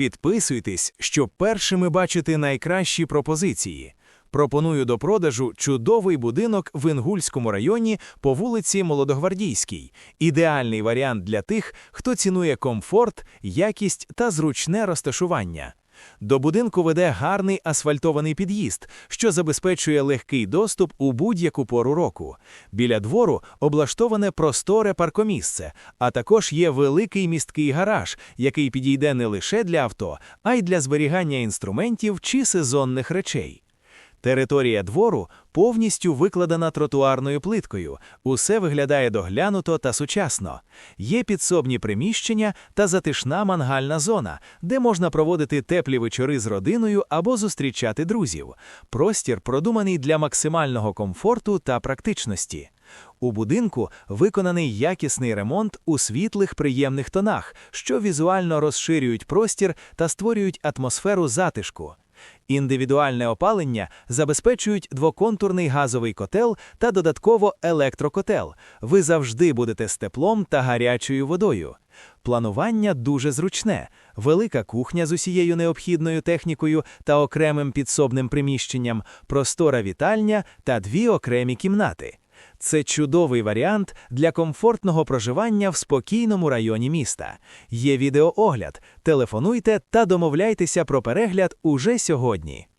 Підписуйтесь, щоб першими бачити найкращі пропозиції. Пропоную до продажу чудовий будинок в Інгульському районі по вулиці Молодогвардійській. Ідеальний варіант для тих, хто цінує комфорт, якість та зручне розташування. До будинку веде гарний асфальтований під'їзд, що забезпечує легкий доступ у будь-яку пору року. Біля двору облаштоване просторе паркомісце, а також є великий місткий гараж, який підійде не лише для авто, а й для зберігання інструментів чи сезонних речей. Територія двору повністю викладена тротуарною плиткою. Усе виглядає доглянуто та сучасно. Є підсобні приміщення та затишна мангальна зона, де можна проводити теплі вечори з родиною або зустрічати друзів. Простір продуманий для максимального комфорту та практичності. У будинку виконаний якісний ремонт у світлих приємних тонах, що візуально розширюють простір та створюють атмосферу затишку. Індивідуальне опалення забезпечують двоконтурний газовий котел та додатково електрокотел. Ви завжди будете з теплом та гарячою водою. Планування дуже зручне, велика кухня з усією необхідною технікою та окремим підсобним приміщенням, простора вітальня та дві окремі кімнати. Це чудовий варіант для комфортного проживання в спокійному районі міста. Є відеоогляд. Телефонуйте та домовляйтеся про перегляд уже сьогодні.